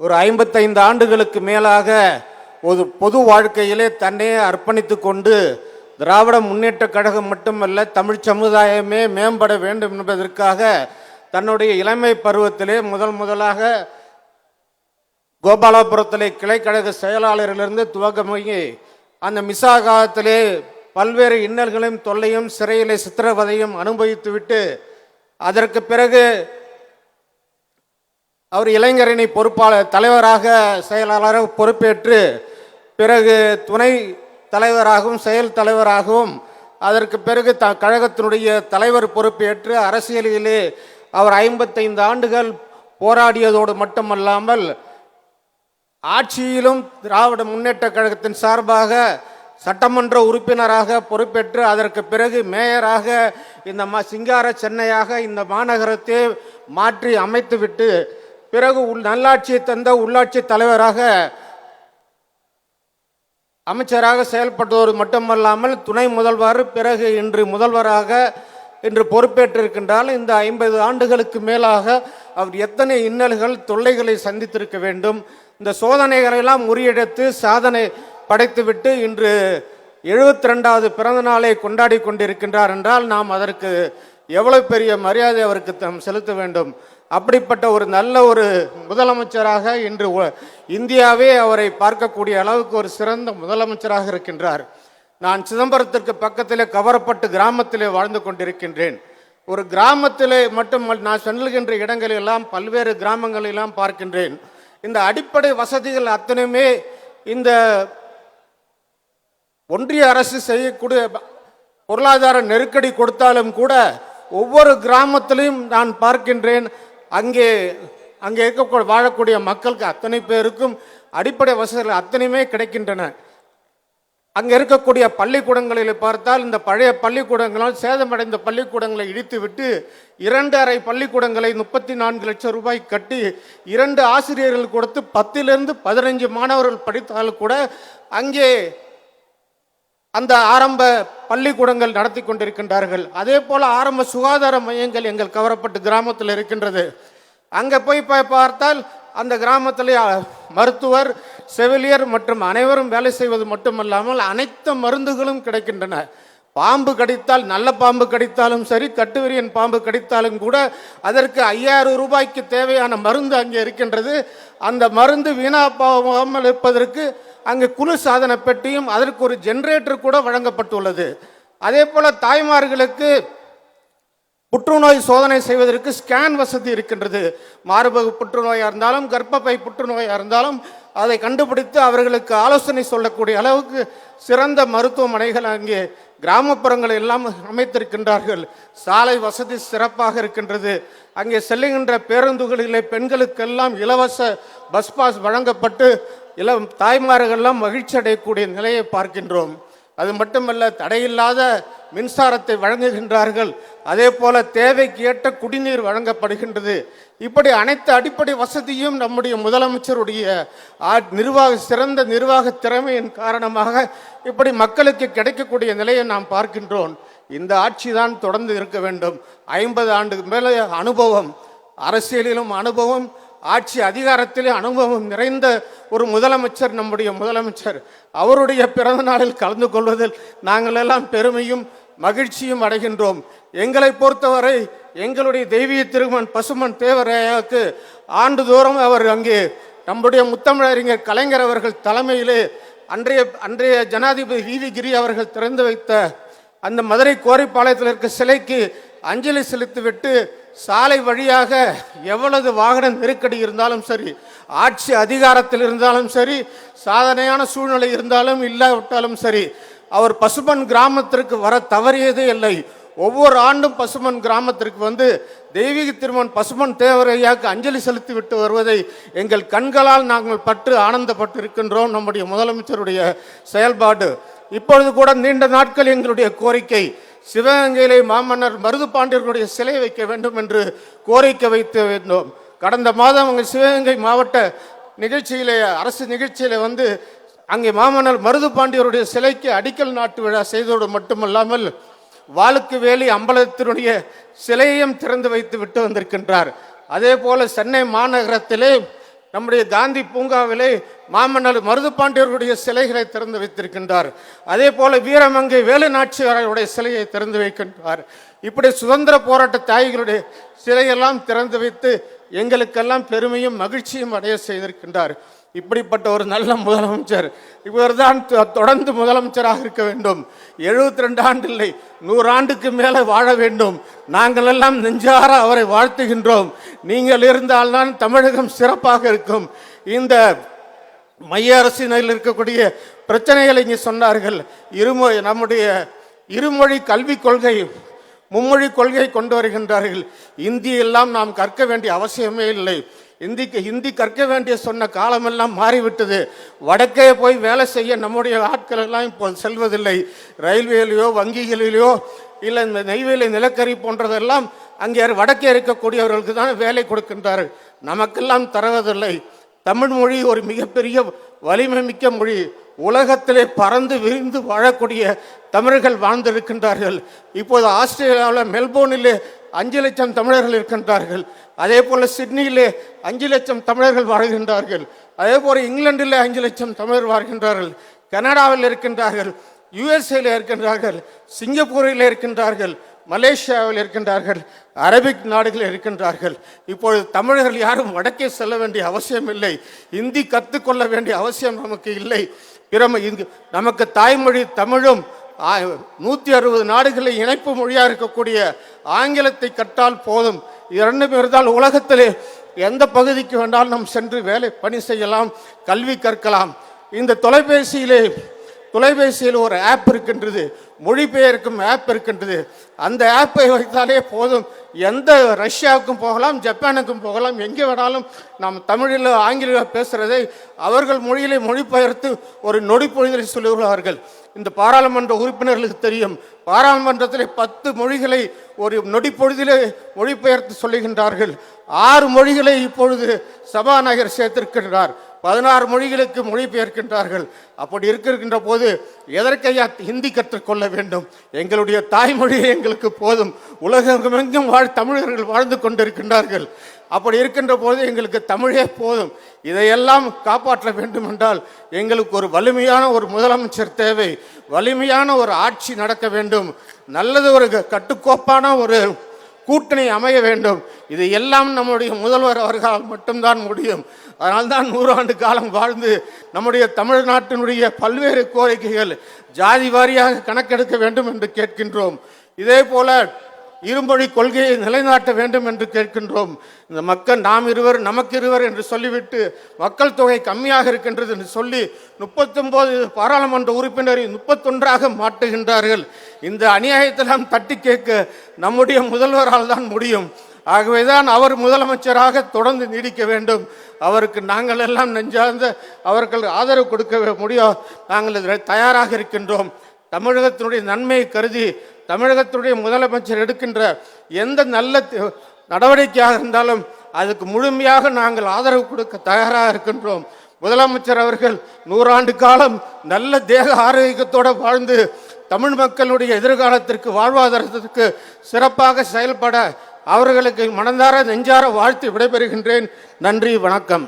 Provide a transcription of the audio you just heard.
ஒரு ஐம்பத்தைந்து ஆண்டுகளுக்கு மேலாக ஒரு பொது வாழ்க்கையிலே தன்னையே அர்ப்பணித்து கொண்டு திராவிட முன்னேற்ற கழகம் மட்டுமல்ல தமிழ் சமுதாயமே மேம்பட வேண்டும் என்பதற்காக தன்னுடைய இளமை பருவத்திலே முதல் முதலாக கோபாலபுரத்திலே கிளைக்கழக செயலாளரிலிருந்து துவக்கமாகி அந்த மிசா காலத்திலே பல்வேறு இன்னல்களையும் தொல்லையும் சிறையிலே சித்திரவதையும் அனுபவித்துவிட்டு அதற்கு பிறகு அவர் இளைஞரணி பொறுப்பாளர் தலைவராக செயலாளராக பொறுப்பேற்று பிறகு துணை தலைவராகவும் செயல் தலைவராகவும் அதற்கு பிறகு த கழகத்தினுடைய தலைவர் பொறுப்பேற்று அரசியலிலே அவர் ஐம்பத்தைந்து ஆண்டுகள் போராடியதோடு மட்டுமல்லாமல் ஆட்சியிலும் திராவிட முன்னேற்ற கழகத்தின் சார்பாக சட்டமன்ற உறுப்பினராக பொறுப்பேற்று அதற்கு பிறகு மேயராக இந்த மா சிங்கார சென்னையாக இந்த மாநகரத்தை மாற்றி அமைத்துவிட்டு பிறகு உள் நல்லாட்சியை தந்த உள்ளாட்சி தலைவராக அமைச்சராக செயல்பட்டதோடு மட்டுமல்லாமல் துணை முதல்வர் பிறகு இன்று முதல்வராக இன்று பொறுப்பேற்றிருக்கின்றால் இந்த ஐம்பது ஆண்டுகளுக்கு மேலாக அவர் எத்தனை இன்னல்கள் தொல்லைகளை சந்தித்திருக்க வேண்டும். இந்த சோதனைகளெல்லாம் முறியடித்து சாதனை படைத்துவிட்டு இன்று எழுபத்தி ரெண்டாவது பிறந்த நாளை கொண்டாடி கொண்டிருக்கின்றார் என்றால் நாம் அதற்கு எவ்வளவு பெரிய மரியாதை அவருக்கு செலுத்த வேண்டும். அப்படிப்பட்ட ஒரு நல்ல ஒரு முதலமைச்சராக இன்று இந்தியாவே அவரை பார்க்கக்கூடிய அளவுக்கு ஒரு சிறந்த முதலமைச்சராக இருக்கின்றார். நான் சிதம்பரத்திற்கு பக்கத்திலே கவரப்பட்டு கிராமத்திலே வாழ்ந்து கொண்டிருக்கின்றேன். ஒரு கிராமத்திலே மட்டும் நான் செல்லுகின்ற இடங்களெல்லாம் பல்வேறு கிராமங்களெல்லாம் பார்க்கின்றேன். இந்த அடிப்படை வசதிகள் அத்தனையுமே இந்த ஒன்றிய அரசு செய்யக்கூடிய பொருளாதார நெருக்கடி கொடுத்தாலும் கூட ஒவ்வொரு கிராமத்திலையும் நான் பார்க்கின்றேன். அங்கே அங்கே இருக்க வாழக்கூடிய மக்களுக்கு அத்தனை பேருக்கும் அடிப்படை வசதிகள் அத்தனையுமே கிடைக்கின்றன. அங்கே இருக்கக்கூடிய பள்ளிக்கூடங்களில் பார்த்தால் இந்த பழைய பள்ளிக்கூடங்களால் சேதமடைந்த பள்ளிக்கூடங்களை இடித்துவிட்டு இரண்டு அறை பள்ளிக்கூடங்களை முப்பத்தி நான்கு லட்சம் ரூபாய் கட்டி இரண்டு ஆசிரியர்கள் கொடுத்து பத்திலிருந்து பதினைஞ்சு மாணவர்கள் படித்தாலும் கூட அங்கே அந்த ஆரம்ப பள்ளிக்கூடங்கள் நடத்தி கொண்டிருக்கின்றார்கள். அதே போல் ஆரம்ப சுகாதார மையங்கள் எங்கள் கவரப்பட்டு கிராமத்தில் இருக்கின்றது. அங்கே போய் பார்த்தால் அந்த கிராமத்தில் மருத்துவர் செவிலியர் மற்றும் அனைவரும் வேலை செய்வது மட்டுமல்லாமல் அனைத்து மருந்துகளும் கிடைக்கின்றன. பாம்பு கடித்தால் நல்ல பாம்பு கடித்தாலும் சரி கட்டுவிரியன் பாம்பு கடித்தாலும் கூட அதற்கு ஐயாயிரம் ரூபாய்க்கு தேவையான மருந்து அங்கே இருக்கின்றது. அந்த மருந்து வீணா போகாமல் இருப்பதற்கு அங்கே குழு சாதன பெட்டியும் அதற்கு ஒரு ஜென்ரேட்டர் கூட வழங்கப்பட்டுள்ளது. அதே போல் தாய்மார்களுக்கு புற்றுநோய் சோதனை செய்வதற்கு ஸ்கேன் வசதி இருக்கின்றது. மார்பக புற்றுநோயாக இருந்தாலும் கர்ப்பப்பை புற்றுநோயாக இருந்தாலும் அதை கண்டுபிடித்து அவர்களுக்கு ஆலோசனை சொல்லக்கூடிய அளவுக்கு சிறந்த மருத்துவமனைகள் அங்கே கிராமப்புறங்கள் எல்லாம் அமைத்திருக்கின்றார்கள். சாலை வசதி சிறப்பாக இருக்கின்றது. அங்கே செல்லுகின்ற பேருந்துகளிலே பெண்களுக்கெல்லாம் இலவச பஸ் பாஸ் வழங்கப்பட்டு இளம் தாய்மார்கள்லாம் மகிழ்ச்சி அடையக்கூடிய நிலையை பார்க்கின்றோம். அது மட்டுமல்ல தடையில்லாத மின்சாரத்தை வழங்குகின்றார்கள். அதே போல தேவைக்கு ஏற்ற குடிநீர் வழங்கப்படுகின்றது. இப்படி அனைத்து அடிப்படை வசதியும் நம்முடைய முதலமைச்சருடைய நிர்வாக சிறந்த நிர்வாக திறமையின் காரணமாக இப்படி மக்களுக்கு கிடைக்கக்கூடிய நிலையை நாம் பார்க்கின்றோம். இந்த ஆட்சி தான் தொடர்ந்து இருக்க வேண்டும். ஐம்பது ஆண்டுக்கு மேலே அனுபவம் அரசியலிலும் அனுபவம் ஆட்சி அதிகாரத்திலே அனுபவம் நிறைந்த ஒரு முதலமைச்சர் நம்முடைய முதலமைச்சர். அவருடைய பிறந்த நாளில் கலந்து கொள்வதில் நாங்கள் எல்லாம் பெருமையும் மகிழ்ச்சியும் அடைகின்றோம். எங்களை பொறுத்தவரை எங்களுடைய தெய்வீக திருமன் பசுமன் தேவரையாவுக்கு ஆண்டுதோறும் அவர் அங்கே நம்முடைய முத்தமிழறிஞர் கலைஞர் அவர்கள் தலைமையிலே அன்றைய அன்றைய ஜனாதிபதி விவி கிரி அவர்கள் திறந்து வைத்த அந்த மதுரை கோரிப்பாளையத்தில் இருக்க சிலைக்கு அஞ்சலி செலுத்திவிட்டு சாலை வழியாக எவ்வளவு வாகன நெருக்கடி இருந்தாலும் சரி ஆட்சி அதிகாரத்தில் இருந்தாலும் சரி சாதனையான சூழ்நிலை இருந்தாலும் இல்லாவிட்டாலும் சரி அவர் பசுமன் கிராமத்திற்கு வர தவறியதே இல்லை. ஒவ்வொரு ஆண்டும் பசுமன் கிராமத்திற்கு வந்து தெய்வீக திருமன் பசுமன் தேவரையாக்கு அஞ்சலி செலுத்தி விட்டு வருவதை எங்கள் கண்களால் நாங்கள் பட்டு ஆனந்தப்பட்டு இருக்கின்றோம் நம்முடைய முதலமைச்சருடைய செயல்பாடு. இப்பொழுது கூட நீண்ட நாட்கள் எங்களுடைய கோரிக்கை. சிவகங்கையிலே மாமன்னர் மருது பாண்டியர்களுடைய சிலை வைக்க வேண்டும் என்று கோரிக்கை வைத்து வேண்டும் கடந்த மாதம் அவங்க சிவகங்கை மாவட்ட நிகழ்ச்சியிலே அரசு நிகழ்ச்சியில் வந்து அங்கே மாமன்னர் மருது பாண்டியருடைய சிலைக்கு அடிக்கல் நாட்டு விழா செய்ததோடு மட்டுமல்லாமல் வாளுக்கு வேலி அம்பலத்தினுடைய சிலையையும் திறந்து வைத்து விட்டு வந்திருக்கின்றார். அதே போல சென்னை மாநகரத்திலே நம்முடைய காந்தி பூங்காவிலே மாமன்னர் மருதுபாண்டியர்களுடைய சிலைகளை திறந்து வைத்திருக்கின்றார். அதே போல வீரமங்கை வேலு சிலையை திறந்து வைக்கின்றார். இப்படி சுதந்திர போராட்ட தாய்களுடைய சிலையெல்லாம் திறந்து வைத்து எங்களுக்கெல்லாம் பெருமையும் மகிழ்ச்சியும் அடைய செய்திருக்கின்றார். இப்படிப்பட்ட ஒரு நல்ல முதலமைச்சர் இவர்தான் தொ- தொடர்ந்து முதலமைச்சராக இருக்க வேண்டும். எழுபத்தி ரெண்டு ஆண்டு இல்லை நூறாண்டுக்கு மேலே வாழ வேண்டும். நாங்கள் எல்லாம் நெஞ்சார அவரை வாழ்த்துகின்றோம். நீங்கள் இருந்தால்தான் தமிழகம் சிறப்பாக இருக்கும். இந்த மைய அரசினில் இருக்கக்கூடிய பிரச்சனைகளை இங்கே சொன்னார்கள். இருமொழி நம்முடைய இருமொழி கல்விக் கொள்கை மும்மொழி கொள்கை கொண்டு வருகின்றார்கள். இந்தி எல்லாம் நாம் கற்க வேண்டிய அவசியமே இல்லை. இந்திக்கு ஹிந்தி கற்க வேண்டிய சொன்ன காலமெல்லாம் மாறிவிட்டது. வடக்கே போய் வேலை செய்ய நம்முடைய ஆட்கள் எல்லாம் இப்போ செல்வதில்லை. ரயில்வேலையோ வங்கிகளிலேயோ இல்லை இந்த நெய்வேலி நிலக்கரி போன்றதெல்லாம் அங்கே வடக்கே இருக்கக்கூடியவர்களுக்கு தான் வேலை கொடுக்கின்றார்கள். நமக்கெல்லாம் தருவதில்லை. தமிழ் மொழி ஒரு மிகப்பெரிய வலிமை மிக்க மொழி. உலகத்திலே பறந்து விரிந்து வாழக்கூடிய தமிழர்கள் வாழ்ந்திருக்கின்றார்கள். இப்போது ஆஸ்திரேலியாவில் மெல்போர்னிலே அஞ்சு லட்சம் தமிழர்கள் இருக்கின்றார்கள். அதே போல் சிட்னியிலே அஞ்சு லட்சம் தமிழர்கள் வாழ்கின்றார்கள். அதே போல் இங்கிலாந்திலே அஞ்சு லட்சம் தமிழர் வாழ்கின்றார்கள். கனடாவில் இருக்கின்றார்கள். யுஎஸ்ஏல இருக்கின்றார்கள். சிங்கப்பூரில் இருக்கின்றார்கள். மலேசியாவில் இருக்கின்றார்கள். அரபிக் நாடுகளில் இருக்கின்றார்கள். இப்பொழுது தமிழர்கள் யாரும் வடக்கே செல்ல வேண்டிய அவசியம் இல்லை. இந்தி கற்றுக்கொள்ள வேண்டிய அவசியம் நமக்கு இல்லை. பிறம இங்கு நமக்கு தாய்மொழி தமிழும் நூற்றி அறுபது நாடுகளில் இணைப்பு மொழியாக இருக்கக்கூடிய ஆங்கிலத்தை கற்றால் போதும். இரண்டு இருந்தால் உலகத்திலே எந்த பகுதிக்கு வேண்டாலும் நாம் சென்று வேலை பணி செய்யலாம் கல்வி கற்கலாம். இந்த தொலைபேசியிலே தொலைபேசியில் ஒரு ஆப் இருக்கின்றது மொழிபெயர்க்கும் ஆப் இருக்கின்றது. அந்த ஆப்பை வைத்தாலே போதும். எந்த ரஷ்யாவுக்கும் போகலாம் ஜப்பானுக்கும் போகலாம் எங்கே வேணாலும் நாம் தமிழில் ஆங்கில பேசுகிறதை அவர்கள் மொழியிலே மொழிபெயர்த்து ஒரு நொடி சொல்லுகிறார்கள். இந்த பாராளுமன்ற உறுப்பினர்களுக்கு தெரியும். பாராளுமன்றத்தில் பத்து மொழிகளை ஒரு நொடிப்பொழுதிலே மொழிபெயர்த்து சொல்லுகின்றார்கள். ஆறு மொழிகளை இப்பொழுது சபாநாயகர் சேர்த்திருக்கின்றார். பதினாறு மொழிகளுக்கு மொழிபெயர்க்கின்றார்கள். அப்படி இருக்கின்ற போது எதற்கையா ஹிந்தி கற்றுக்கொள்ள வேண்டும்? எங்களுடைய தாய்மொழியே எங்களுக்கு போதும். உலகமெங்கும் வாழ் தமிழர்கள் வாழ்ந்து கொண்டிருக்கின்றார்கள். அப்படி இருக்கின்ற போது எங்களுக்கு தமிழே போதும். இதையெல்லாம் காப்பாற்ற வேண்டும் என்றால் எங்களுக்கு ஒரு வலிமையான ஒரு முதலமைச்சர் தேவை. வலிமையான ஒரு ஆட்சி நடக்க வேண்டும். நல்லது ஒரு கட்டுக்கோப்பான ஒரு கூட்டணி அமைய வேண்டும். இது எல்லாம் நம்முடைய முதல்வர் அவர்களால் மட்டும்தான் முடியும். அதனால்தான் நூறாண்டு காலம் வாழ்ந்து நம்முடைய தமிழ்நாட்டினுடைய பல்வேறு கோரிக்கைகள் ஜாதி வாரியாக கணக்கெடுக்க வேண்டும் என்று கேட்கின்றோம். இதே போல இருமொழி கொள்கையை நிலைநாட்ட வேண்டும் என்று கேட்கின்றோம். இந்த மக்கள் நாம் இருவர் நமக்கு இருவர் என்று சொல்லிவிட்டு மக்கள் தொகை கம்மியாக இருக்கின்றது என்று சொல்லி முப்பத்தொன்பது பாராளுமன்ற உறுப்பினரை முப்பத்தொன்றாக மாட்டுகின்றார்கள் இந்த அநியாயத்தெல்லாம் தட்டி கேட்க நம்முடைய முதல்வரால் தான் முடியும். ஆகவேதான் அவர் முதலமைச்சராக தொடர்ந்து நீடிக்க வேண்டும். அவருக்கு நாங்கள் எல்லாம் நெஞ்சார்ந்த அவர்கள் ஆதரவு கொடுக்க முடியும். நாங்கள் இதில் தயாராக இருக்கின்றோம். தமிழகத்தினுடைய நன்மையை கருதி தமிழகத்தினுடைய முதலமைச்சர் எடுக்கின்ற எந்த நல்ல நடவடிக்கையாக இருந்தாலும் அதுக்கு முழுமையாக நாங்கள் ஆதரவு கொடுக்க தயாராக இருக்கின்றோம். முதலமைச்சர் அவர்கள் நூறாண்டு காலம் நல்ல தேக ஆரோக்கியத்தோடு வாழ்ந்து தமிழ் மக்களுடைய எதிர்காலத்திற்கு வாழ்வாதாரத்திற்கு சிறப்பாக செயல்பட அவர்களுக்கு மனதார நெஞ்சார வாழ்த்து விடைபெறுகின்றேன். நன்றி வணக்கம்.